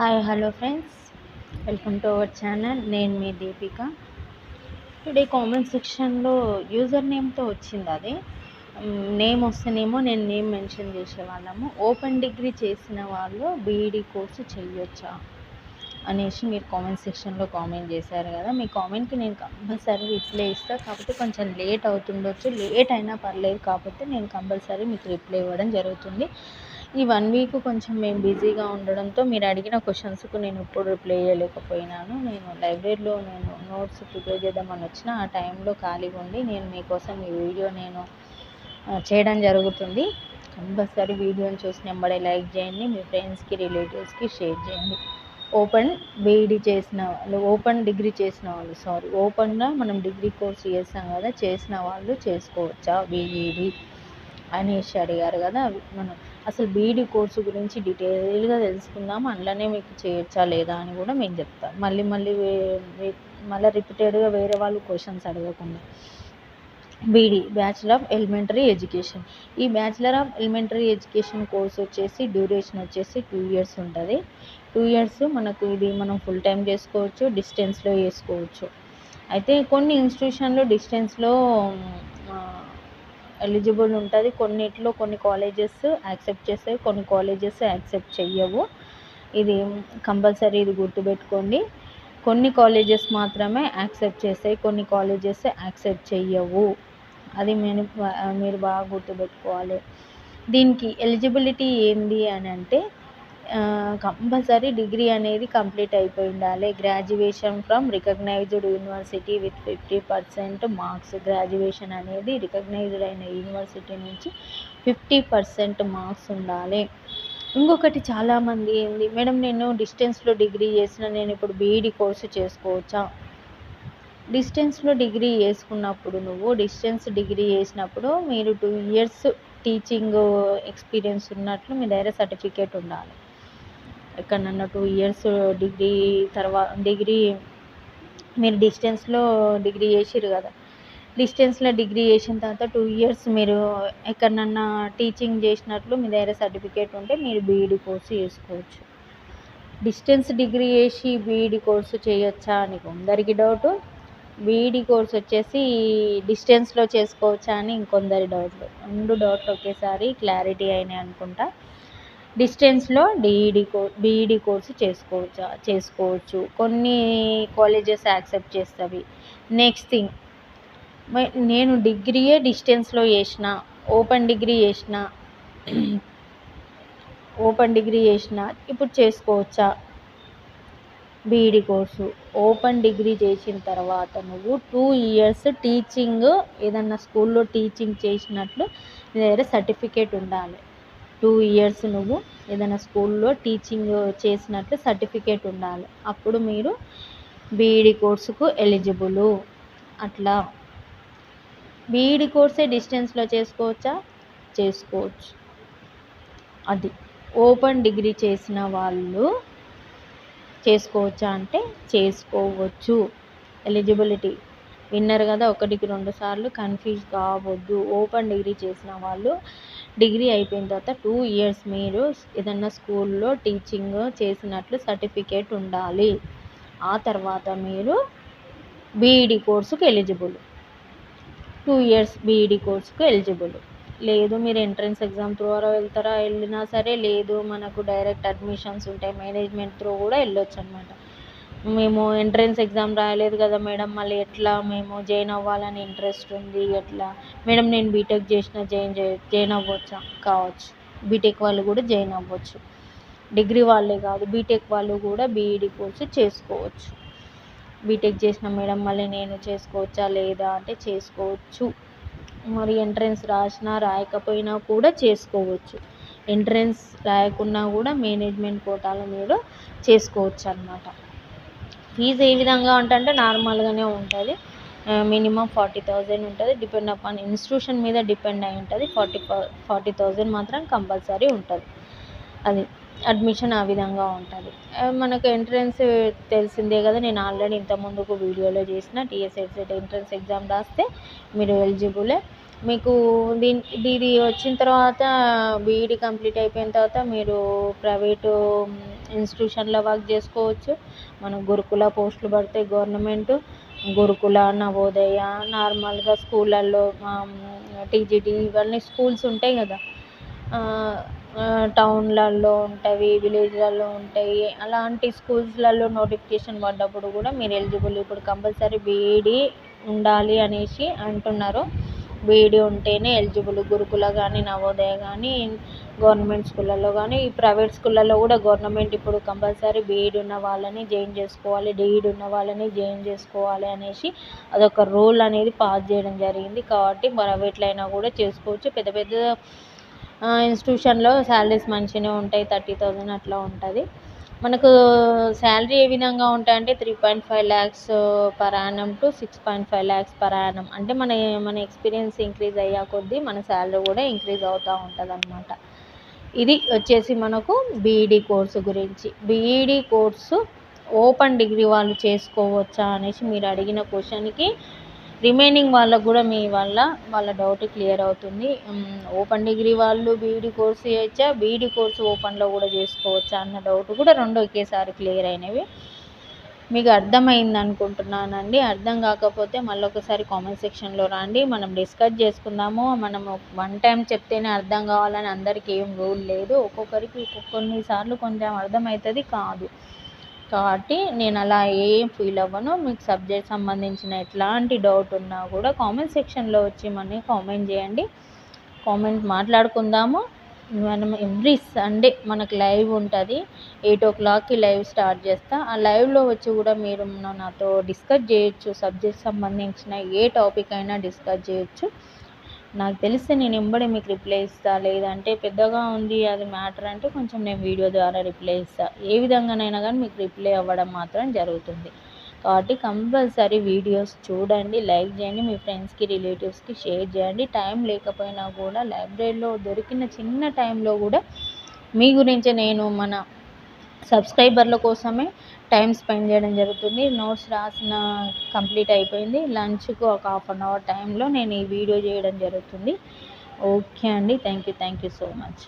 Hi hello friends welcome to our channel నేను మీ Deepika. Today comment సెక్షన్లో యూజర్ నేమ్తో వచ్చింది అది. నేమ్ వస్తేనేమో నేను నేమ్ మెన్షన్ చేసేవాళ్ళము. ఓపెన్ డిగ్రీ చేసిన వాళ్ళు బీఈడి కోర్సు చేయొచ్చా అనేసి మీరు కామెంట్ సెక్షన్లో కామెంట్ చేశారు కదా. మీ కామెంట్కి నేను కంపల్సరీ రిప్లై ఇస్తాను కాకపోతే కొంచెం లేట్ అవుతుండొచ్చు. లేట్ అయినా పర్లేదు. కాకపోతే నేను కంపల్సరీ మీకు రిప్లై ఇవ్వడం జరుగుతుంది. ఈ వన్ వీక్ కొంచెం మేము బిజీగా ఉండడంతో మీరు అడిగిన క్వశ్చన్స్కు నేను ఇప్పుడు రిప్లై చేయలేకపోయినాను. నేను లైబ్రరీలో నేను నోట్స్ ప్రిపేర్ చేద్దామని వచ్చిన ఆ టైంలో ఖాళీగా ఉండి నేను మీకోసం ఈ వీడియో నేను చేయడం జరుగుతుంది. కంపల్సరీ వీడియోని చూసి నెంబడే లైక్ చేయండి మీ ఫ్రెండ్స్కి రిలేటివ్స్కి షేర్ చేయండి. ఓపెన్ బీఈడీ చేసిన వాళ్ళు ఓపెన్ డిగ్రీ చేసిన వాళ్ళు సారీ ఓపెన్గా మనం డిగ్రీ కోర్స్ చేస్తాం కదా చేసిన వాళ్ళు చేసుకోవచ్చా బీఈడీ? అనేసి అడిగారు కదా మనం అసలు బీఈడి కోర్సు గురించి డీటెయిల్గా తెలుసుకుందాం అందులోనే మీకు చేయొచ్చా లేదా అని కూడా మేము చెప్తాం. మళ్ళీ మళ్ళీ మళ్ళీ రిపీటెడ్గా వేరే వాళ్ళు క్వశ్చన్స్ అడగకుండా. BD bachelor of elementary education. ఈ bachelor of elementary education course వచ్చేసి డ్యూరేషన్ వచ్చేసి టూ ఇయర్స్ ఉంటుంది. టూ ఇయర్స్ మనకు ఇది మనం ఫుల్ టైం చేసుకోవచ్చు డిస్టెన్స్లో చేసుకోవచ్చు. అయితే కొన్ని ఇన్స్టిట్యూషన్లో డిస్టెన్స్లో ఎలిజిబుల్ ఉంటుంది. కొన్నిట్లో కొన్ని కాలేజెస్ యాక్సెప్ట్ చేస్తాయి కొన్ని కాలేజెస్ యాక్సెప్ట్ చెయ్యవు. ఇది కంపల్సరీ ఇది గుర్తుపెట్టుకోండి. కొన్ని కాలేజెస్ మాత్రమే యాక్సెప్ట్ చేస్తాయి కొన్ని కాలేజెస్ యాక్సెప్ట్ చెయ్యవు. అది నేను మీరు బాగా గుర్తుపెట్టుకోవాలి. దీనికి ఎలిజిబిలిటీ ఏంది అని అంటే కంపల్సరీ డిగ్రీ అనేది కంప్లీట్ అయిపోయి ఉండాలి graduation from recognised university with fifty percent marks graduation అనేది రికగ్నైజ్డ్ అయిన యూనివర్సిటీ నుంచి ఫిఫ్టీ పర్సెంట్ మార్క్స్ ఉండాలి. ఇంకొకటి చాలామంది ఏంది మేడం నేను డిస్టెన్స్లో డిగ్రీ చేసిన నేను ఇప్పుడు బీఈడి కోర్సు చేసుకోవచ్చా? డిస్టెన్స్లో డిగ్రీ చేసుకున్నప్పుడు నువ్వు డిస్టెన్స్ డిగ్రీ చేసినప్పుడు మీరు టూ ఇయర్స్ టీచింగ్ ఎక్స్పీరియన్స్ ఉన్నట్లు మీ దగ్గర సర్టిఫికేట్ ఉండాలి. ఎక్కడన్నా టూ ఇయర్స్ డిగ్రీ తర్వాత డిగ్రీ మీరు డిస్టెన్స్లో డిగ్రీ చేసిర్రు కదా. డిస్టెన్స్లో డిగ్రీ చేసిన తర్వాత టూ ఇయర్స్ మీరు ఎక్కడన్నా టీచింగ్ చేసినట్లు మీ దగ్గర సర్టిఫికేట్ ఉంటే మీరు బీఈడి కోర్సు చేసుకోవచ్చు. డిస్టెన్స్ డిగ్రీ చేసి బీఈడి కోర్సు చేయొచ్చా అని కొందరికి డౌట్ బీఈడి కోర్స్ వచ్చేసి డిస్టెన్స్లో చేసుకోవచ్చా అని ఇంకొందరి డౌట్లు రెండు డౌట్లు ఒకేసారి క్లారిటీ అయినాయి అనుకుంటా. డిస్టెన్స్లో డిఈడి కో బీఈడి కోర్సు చేసుకోవచ్చా చేసుకోవచ్చు. కొన్ని కాలేజెస్ యాక్సెప్ట్ చేస్తవి. నెక్స్ట్ థింగ్ నేను డిగ్రీయే డిస్టెన్స్లో చేసిన ఓపెన్ డిగ్రీ చేసిన ఓపెన్ డిగ్రీ చేసిన ఇప్పుడు చేసుకోవచ్చా? BEd course. ఓపెన్ డిగ్రీ చేసిన తర్వాత నువ్వు టూ ఇయర్స్ టీచింగ్ ఏదన్నా స్కూల్లో టీచింగ్ చేసినట్లు నీ దగ్గర సర్టిఫికేట్ ఉండాలి. టూ ఇయర్స్ నువ్వు ఏదైనా స్కూల్లో టీచింగ్ చేసినట్లు సర్టిఫికేట్ ఉండాలి. అప్పుడు మీరు బీఈడి కోర్సుకు ఎలిజిబుల్ అట్లా. బీఈడి కోర్సే డిస్టెన్స్లో చేసుకోవచ్చా? చేసుకోవచ్చు. అది. ఓపెన్ డిగ్రీ చేసిన వాళ్ళు చేసుకోవచ్చా అంటే చేసుకోవచ్చు. ఎలిజిబిలిటీ విన్నారు కదా ఒకటికి రెండు సార్లు కన్ఫ్యూజ్ కావద్దు ఓపెన్ డిగ్రీ చేసిన వాళ్ళు డిగ్రీ అయిపోయిన తర్వాత టూ ఇయర్స్ మీరు ఏదన్నా స్కూల్లో టీచింగ్ చేసినట్లు సర్టిఫికేట్ ఉండాలి. ఆ తర్వాత మీరు బీఈడి కోర్సుకు eligible. Two years B Ed కోర్సుకు ఎలిజిబుల్. లేదు మీరు ఎంట్రన్స్ ఎగ్జామ్ ద్వారా వెళ్తారా వెళ్ళినా సరే లేదు మనకు డైరెక్ట్ అడ్మిషన్స్ ఉంటాయి మేనేజ్మెంట్ త్రూ కూడా వెళ్ళొచ్చు అనమాట మేము ఎంట్రన్స్ ఎగ్జామ్ రాయలేదు కదా మేడం. మళ్ళీ ఎట్లా మేము జాయిన్ అవ్వాలని ఇంట్రెస్ట్ ఉంది ఎట్లా? మేడం నేను బీటెక్ చేసిన జాయిన్ చే జాయిన్ అవ్వచ్చా? కావచ్చు. బీటెక్ వాళ్ళు కూడా జాయిన్ అవ్వచ్చు. డిగ్రీ వాళ్ళే కాదు బీటెక్ వాళ్ళు కూడా బీఈడి కోర్సు చేసుకోవచ్చు. బీటెక్ చేసిన మేడం మళ్ళీ నేను చేసుకోవచ్చా లేదా అంటే చేసుకోవచ్చు. మరి ఎంట్రన్స్ రాసినా రాయకపోయినా కూడా చేసుకోవచ్చు. ఎంట్రన్స్ రాయకున్నా కూడా మేనేజ్మెంట్ కోటాలో మీరు చేసుకోవచ్చు అన్నమాట ఫీజు ఏ విధంగా ఉంటుందంటే నార్మల్గానే ఉంటుంది. మినిమం ఫార్టీ థౌజండ్ ఉంటుంది. డిపెండ్ అపాన్ ఇన్స్టిట్యూషన్ మీద డిపెండ్ అయి ఉంటుంది. ఫార్టీ ఫార్టీ థౌజండ్ మాత్రం కంపల్సరీ ఉంటుంది. అది అడ్మిషన్ ఆ విధంగా ఉంటుంది. మనకు ఎంట్రన్స్ తెలిసిందే కదా నేను ఆల్రెడీ ఇంత ముందుకు వీడియోలో చేసిన టీఎస్ఎస్ఎట్ ఎంట్రన్స్ ఎగ్జామ్ రాస్తే మీరు ఎలిజిబులే. మీకు దీని ఇది వచ్చిన తర్వాత బీఈడి కంప్లీట్ అయిపోయిన తర్వాత మీరు ప్రైవేటు ఇన్స్టిట్యూషన్లో వర్క్ చేసుకోవచ్చు. మన గురుకుల పోస్టులు పడతాయి గవర్నమెంట్. గురుకుల నవోదయ నార్మల్గా స్కూళ్ళల్లో టీజీటీ ఇవన్నీ స్కూల్స్ ఉంటాయి కదా. టౌన్లలో ఉంటాయి విలేజ్లలో ఉంటాయి. అలాంటి స్కూల్స్లలో నోటిఫికేషన్ పడ్డప్పుడు కూడా మీరు ఎలిజిబుల్ ఇప్పుడు కంపల్సరీ బీఈడి ఉండాలి అనేసి అంటున్నారు. బీఈడీ ఉంటేనే ఎలిజిబుల్. గురుకుల కానీ నవోదయ కానీ గవర్నమెంట్ స్కూళ్ళల్లో కానీ ప్రైవేట్ స్కూళ్ళల్లో కూడా గవర్నమెంట్ ఇప్పుడు కంపల్సరీ బీఈడి ఉన్న వాళ్ళని జాయిన్ చేసుకోవాలి డిఈడి ఉన్న వాళ్ళని జాయిన్ చేసుకోవాలి అనేసి అదొక రూల్ అనేది పాస్ చేయడం జరిగింది. కాబట్టి ప్రైవేట్లో అయినా కూడా చేసుకోవచ్చు. పెద్ద పెద్ద ఇన్స్టిట్యూషన్లో శాలరీస్ మంచిగానే ఉంటాయి థర్టీ థౌజండ్ అట్లా ఉంటుంది. మనకు శాలరీ ఏ విధంగా ఉంటాయంటే three point five lakhs per annum to six point five lakhs per annum అంటే మన మన ఎక్స్పీరియన్స్ ఇంక్రీజ్ అయ్యా కొద్దీ మన శాలరీ కూడా ఇంక్రీజ్ అవుతూ ఉంటుంది అనమాట ఇది వచ్చేసి మనకు బీఈడి కోర్సు గురించి. B Ed course open degree వాళ్ళు చేసుకోవచ్చా అనేసి మీరు అడిగిన క్వశ్చన్కి రిమైనింగ్ వాళ్ళకు కూడా మీ వల్ల వాళ్ళ డౌట్ క్లియర్ అవుతుంది. ఓపెన్ డిగ్రీ వాళ్ళు బీఈడి కోర్సు చేయొచ్చా బీఈడి కోర్సు ఓపెన్లో కూడా చేసుకోవచ్చా అన్న డౌట్ కూడా రెండు ఒకేసారి క్లియర్ అయినవి. మీకు అర్థమైంది అనుకుంటున్నానండి. అర్థం కాకపోతే మళ్ళీ ఒకసారి కామెంట్ సెక్షన్లో రండి. మనం డిస్కస్ చేసుకుందాము. మనం వన్ టైం చెప్తేనే అర్థం కావాలని అందరికీ ఏం రూల్ లేదు. ఒక్కొక్కరికి కొన్నిసార్లు కొంచెం అర్థమవుతుంది కాదు. కాబట్టి నేను అలా ఏం ఫీల్ అవ్వను. మీకు సబ్జెక్ట్ సంబంధించిన ఎట్లాంటి డౌట్ ఉన్నా కూడా కామెంట్ సెక్షన్లో వచ్చి మన కామెంట్ చేయండి. కామెంట్ మాట్లాడుకుందాము. మనం ఎవ్రీ సండే మనకు లైవ్ ఉంటుంది. ఎయిట్ ఓ క్లాక్కి లైవ్ స్టార్ట్ చేస్తా. ఆ లైవ్లో వచ్చి కూడా మీరు నాతో డిస్కస్ చేయొచ్చు. సబ్జెక్ట్ సంబంధించిన ఏ టాపిక్ అయినా డిస్కస్ చేయొచ్చు. నాకు తెలిస్తే నేను ఎంబడే మీకు రిప్లై ఇస్తా లేదంటే పెద్దగా ఉంది అది మ్యాటర్ అంటే కొంచెం నేను వీడియో ద్వారా రిప్లై ఇస్తా. ఏ విధంగానైనా కానీ మీకు రిప్లై అవ్వడం మాత్రం జరుగుతుంది. కాబట్టి కంపల్సరీ వీడియోస్ చూడండి లైక్ చేయండి మీ ఫ్రెండ్స్కి రిలేటివ్స్కి షేర్ చేయండి. టైం లేకపోయినా కూడా లైబ్రరీలో దొరికిన చిన్న టైంలో కూడా మీ గురించి నేను మన సబ్స్క్రైబర్ల కోసమే టైం స్పెండ్ చేయడం జరుగుతుంది. నోట్స్ రాసిన కంప్లీట్ అయిపోయింది. లంచ్కు ఒక హాఫ్ అన్ అవర్ టైంలో నేను ఈ వీడియో చేయడం జరుగుతుంది. ఓకే అండి. Thank you thank you so much.